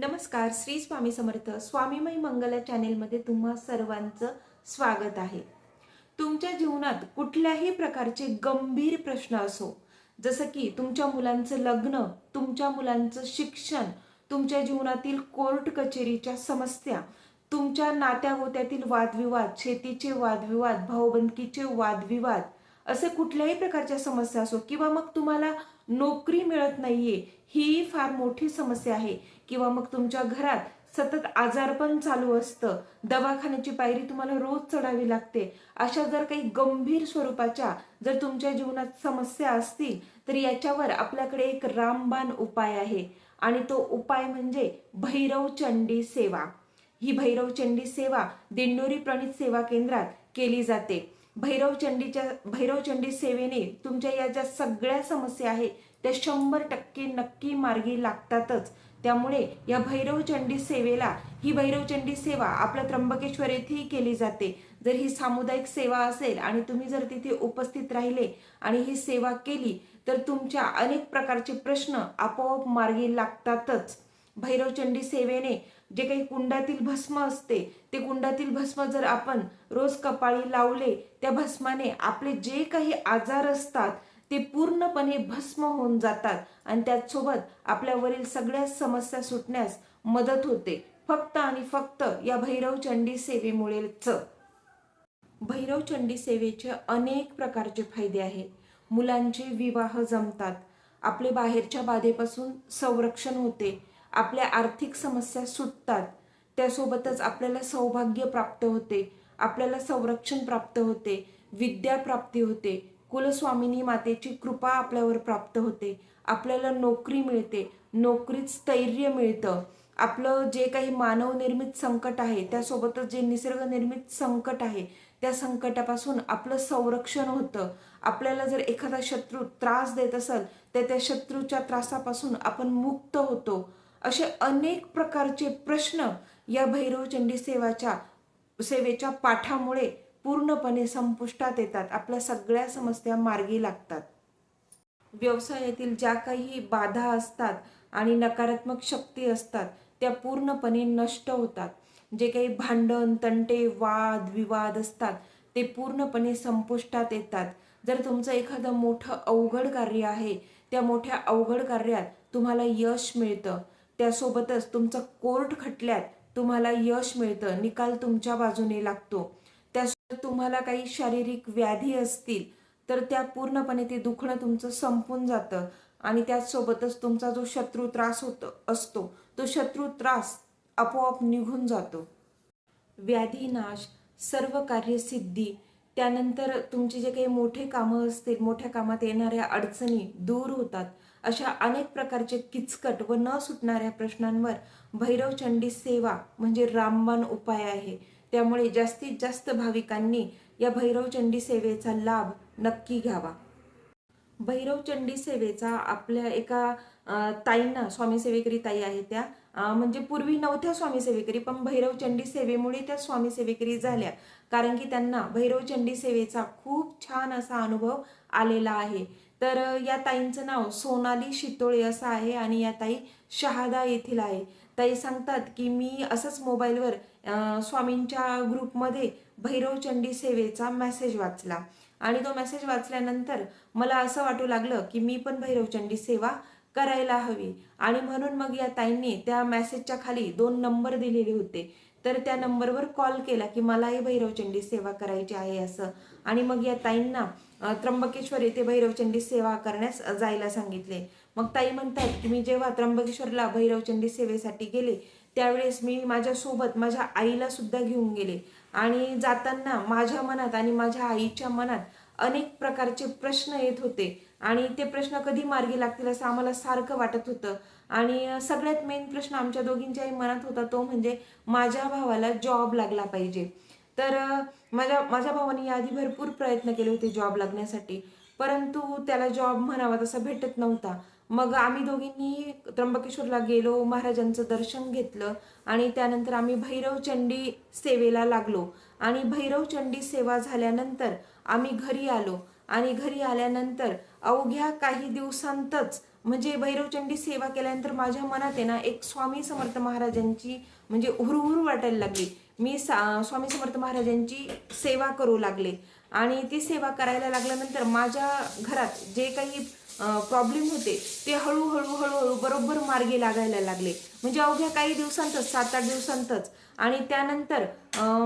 नमस्कार श्री स्वामी समर्थ. स्वामीमय मंगला चॅनेलमध्ये तुम्हा सर्वांचं स्वागत आहे. तुमच्या जीवनात कुठल्याही प्रकारचे गंभीर प्रश्न असो जसं की तुमच्या मुलांचं लग्न तुमच्या मुलांचं शिक्षण तुमच्या जीवनातील कोर्ट कचेरीच्या समस्या तुमच्या नात्यागोत्यातील वादविवाद शेतीचे वादविवाद भाऊबंदकीचे वादविवाद असे कुठल्याही प्रकारच्या समस्या असो किंवा मग तुम्हाला नोकरी मिळत नाहीये ही फार मोठी समस्या आहे. किंवा मग तुमच्या घरात सतत आजारपण चालू असतं. दवाखान्याची पायरी तुम्हाला रोज चढावी लागते. अशा जर काही गंभीर स्वरूपाच्या जर तुमच्या जीवनात समस्या असतील तर याच्यावर आपल्याकडे एक रामबाण उपाय आहे. आणि तो उपाय म्हणजे भैरव चंडी सेवा. ही भैरव चंडी सेवा दिंडोरी प्रणित सेवा केंद्रात केली जाते. भैरव चंडीच्या भैरव चंडी सेवेने तुमच्या या ज्या सगळ्या समस्या आहेत त्या शंभर टक्के नक्की मार्गी लागतातच. त्यामुळे या भैरवचंडी सेवेला ही भैरवचंडी सेवा आपल्या त्र्यंबकेश्वर येथेही केली जाते. जर ही सामुदायिक सेवा असेल आणि तुम्ही जर तिथे उपस्थित राहिले आणि ही सेवा केली तर तुमच्या अनेक प्रकारचे प्रश्न आपोआप मार्गी लागतातच. भैरवचंडी सेवेने जे काही कुंडातील भस्म असते ते कुंडातील भस्म जर आपण रोज कपाळी लावले त्या भस्माने आपले जे काही आजार असतात ते पूर्णपणे भस्म होऊन जातात आणि त्याचसोबत आपल्यावरील सगळ्या समस्या सुटण्यास मदत होते. फक्त आणि फक्त या भैरव चंडी सेवेमुळेच. भैरव चंडी सेवेचे अनेक प्रकारचे फायदे आहेत. मुलांचे विवाह जमतात. आपले बाहेरच्या बाधेपासून संरक्षण होते. आपल्या आर्थिक समस्या सुटतात. त्यासोबतच आपल्याला सौभाग्य प्राप्त होते. आपल्याला संरक्षण प्राप्त होते. विद्या प्राप्ती होते. कुलस्वामिनी मातेची कृपा आपल्यावर प्राप्त होते. आपल्याला नोकरी मिळते. नोकरीत स्थैर्य मिळतं. आपलं जे काही मानवनिर्मित संकट आहे त्यासोबतच जे निसर्गनिर्मित संकट आहे त्या संकटापासून आपलं संरक्षण होतं. आपल्याला जर एखादा शत्रू त्रास देत असेल तर त्या शत्रूच्या त्रासापासून आपण मुक्त होतो. असे अनेक प्रकारचे प्रश्न या भैरवचंडी सेवाच्या सेवेच्या पाठामुळे पूर्णपणे संपुष्टात येतात. आपल्या सगळ्या समस्या मार्गी लागतात. व्यवसायातील ज्या काही बाधा असतात आणि नकारात्मक शक्ती असतात त्या पूर्णपणे नष्ट होतात. जे काही भांडण तंटे वाद विवाद असतात ते पूर्णपणे संपुष्टात येतात. जर तुमचं एखादं मोठं अवघड कार्य आहे त्या मोठ्या अवघड कार्यात तुम्हाला यश मिळतं. त्यासोबतच तुमचं कोर्ट खटल्यात तुम्हाला यश मिळतं निकाल तुमच्या बाजूने लागतो. त्यासोबत तुम्हाला काही शारीरिक व्याधी असतील तर त्या पूर्णपणे ते दुखणं तुमचं संपून जातं आणि त्याचसोबतच तुमचा जो शत्रू त्रास होत असतो तो शत्रू त्रास आपोआप निघून जातो. व्याधीनाश सर्व कार्यसिद्धी त्यानंतर तुमचे जे काही मोठे कामं असतील मोठ्या कामात येणाऱ्या अडचणी दूर होतात. अशा अनेक प्रकारचे किचकट व न सुटणाऱ्या प्रश्नांवर भैरवचंडी सेवा म्हणजे रामबाण उपाय आहे. त्यामुळे जास्तीत जास्त भाविकांनी या भैरवचंडी सेवेचा लाभ नक्की घ्यावा. भैरवचंडी सेवेचा आपल्या एका ताईंना स्वामी सेवेकरी ताई आहे त्या. म्हणजे पूर्वी नव्हत्या स्वामी सेवेकरी पण भैरवचंडी सेवेमुळे त्या स्वामी सेवेकरी झाल्या. कारण की त्यांना भैरवचंडी सेवेचा खूप छान असा अनुभव आलेला आहे. तर या ताईंचं नाव सोनाली शितोळे असं आहे आणि या ताई शहादा येथील आहे. ताई सांगतात की मी असंच मोबाईलवर स्वामींच्या ग्रुपमध्ये भैरवचंडी सेवेचा मेसेज वाचला आणि तो मेसेज वाचल्यानंतर मला असं वाटू लागलं की मी पण भैरवचंडी सेवा करायला हवी आणि म्हणून मग या ताईंनी त्या मेसेजच्या खाली दोन नंबर दिलेले होते. तर त्या नंबरवर कॉल केला की मलाही भैरवचंडी सेवा करायची आहे असं. आणि मग या ताईंना त्र्यंबकेश्वर येथे भैरवचंडी सेवा करण्यास जायला सांगितले. मग ताई म्हणतात की मी जेव्हा त्र्यंबकेश्वरला भैरवचंडी सेवेसाठी गेले त्यावेळेस मी माझ्यासोबत माझ्या आईला सुद्धा घेऊन गेले. आणि जाताना माझ्या मनात आणि माझ्या आईच्या मनात अनेक प्रकारचे प्रश्न येत होते. आणि ते प्रश्न कधी मार्गी लागतील असं आम्हाला सारखं वाटत होतं. आणि सगळ्यात मेन प्रश्न आमच्या दोघींच्याही मनात होता तो म्हणजे माझ्या भावाला जॉब लागला पाहिजे. तर माझ्या माझ्या भावाने याआधी भरपूर प्रयत्न केले होते जॉब लागण्यासाठी. परंतु त्याला जॉब म्हणावा तसा भेटत नव्हता. मग आम्ही दोघींनी त्र्यंबकेश्वरला गेलो महाराजांचं दर्शन घेतलं आणि त्यानंतर आम्ही भैरवचंडी सेवेला लागलो. आणि भैरवचंडी सेवा झाल्यानंतर आम्ही घरी आलो. आणि घरी आल्यानंतर अवघ्या काही दिवसांतच म्हणजे भैरवचंडी सेवा केल्यानंतर माझ्या मनात आहे ना एक स्वामी समर्थ महाराजांची म्हणजे हुरहुर वाटायला लागली. मी सा स्वामी समर्थ महाराजांची सेवा करू लागले. आणि ती सेवा करायला लागल्यानंतर माझ्या घरात जे काही प्रॉब्लेम होते ते हळूहळू हळूहळू बरोबर मार्गी लागायला लागले. म्हणजे अवघ्या काही दिवसांतच सात आठ दिवसांतच. आणि त्यानंतर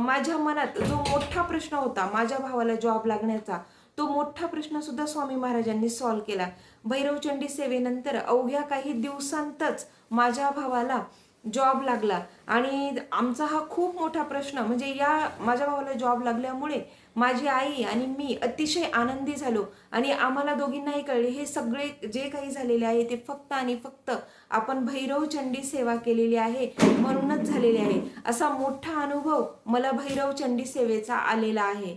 माझ्या मनात जो मोठा प्रश्न होता माझ्या भावाला जॉब लागण्याचा तो मोठा प्रश्न सुद्धा स्वामी महाराजांनी सॉल्व केला. भैरवचंडी सेवेनंतर अवघ्या काही दिवसांतच माझ्या भावाला जॉब लागला. आणि आमचा हा खूप मोठा प्रश्न म्हणजे या माझ्या भावाला जॉब लागल्यामुळे माझी आई आणि मी अतिशय आनंदी झालो. आणि आम्हाला दोघींनाही कळले हे सगळे जे काही झालेले आहे ते फक्त आणि फक्त आपण भैरवचंडी सेवा केलेली आहे म्हणूनच झालेले आहे. असा मोठा अनुभव मला भैरवचंडी सेवेचा आलेला आहे.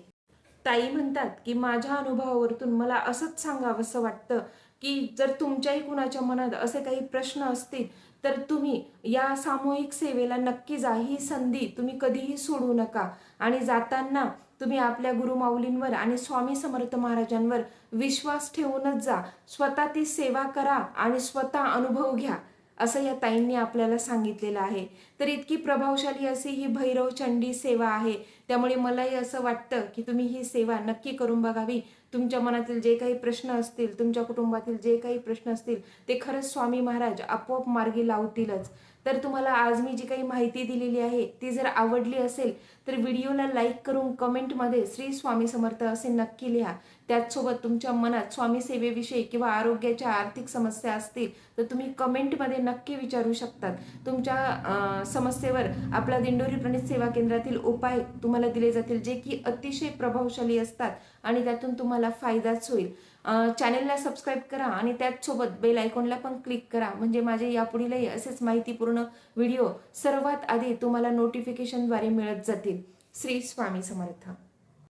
ताई म्हणतात की माझ्या अनुभवावरतून मला असंच सांगावंसं वाटतं की जर तुमच्याही कुणाच्या मनात असे काही प्रश्न असतील तर तुम्ही या सामूहिक सेवेला नक्की जा. ही संधी तुम्ही कधीही सोडू नका. आणि जाताना तुम्ही आपल्या गुरुमाऊलींवर आणि स्वामी समर्थ महाराजांवर विश्वास ठेवूनच जा. स्वतः ती सेवा करा आणि स्वतः अनुभव घ्या. असं या ताईंनी आपल्याला सांगितलेलं आहे. तर इतकी प्रभावशाली अशी ही भैरव चंडी सेवा आहे. त्यामुळे मलाही असं वाटतं की तुम्ही ही सेवा नक्की करून बघावी. तुमच्या मनातील जे काही प्रश्न असतील तुमच्या कुटुंबातील जे काही प्रश्न असतील ते खरंच स्वामी महाराज आपोआप मार्गी लावतीलच. तर तुम्हाला आज मी जी काही माहिती दिलेली आहे ती जर आवडली असेल तर व्हिडिओला लाईक करून कमेंटमध्ये श्री स्वामी समर्थ असे नक्की लिहा. त्याचसोबत तुमच्या मनात स्वामी सेवेविषयी किंवा आरोग्याच्या आर्थिक समस्या असतील तर तुम्ही कमेंटमध्ये नक्की विचारू शकतात. तुमच्या समस्येवर आपला दिंडोरी प्रणित सेवा केंद्रातील उपाय तुम्हाला दिले जातील जे की अतिशय प्रभावशाली असतात आणि त्यातून तुम्हाला फायदाच होईल. चॅनेलला सबस्क्राईब करा आणि त्याचसोबत बेल आयकॉनला पण क्लिक करा. म्हणजे माझे यापुढीलही असेच माहितीपूर्ण व्हिडिओ सर्वात आधी तुम्हाला नोटिफिकेशनद्वारे मिळत जातील. श्री स्वामी समर्थ.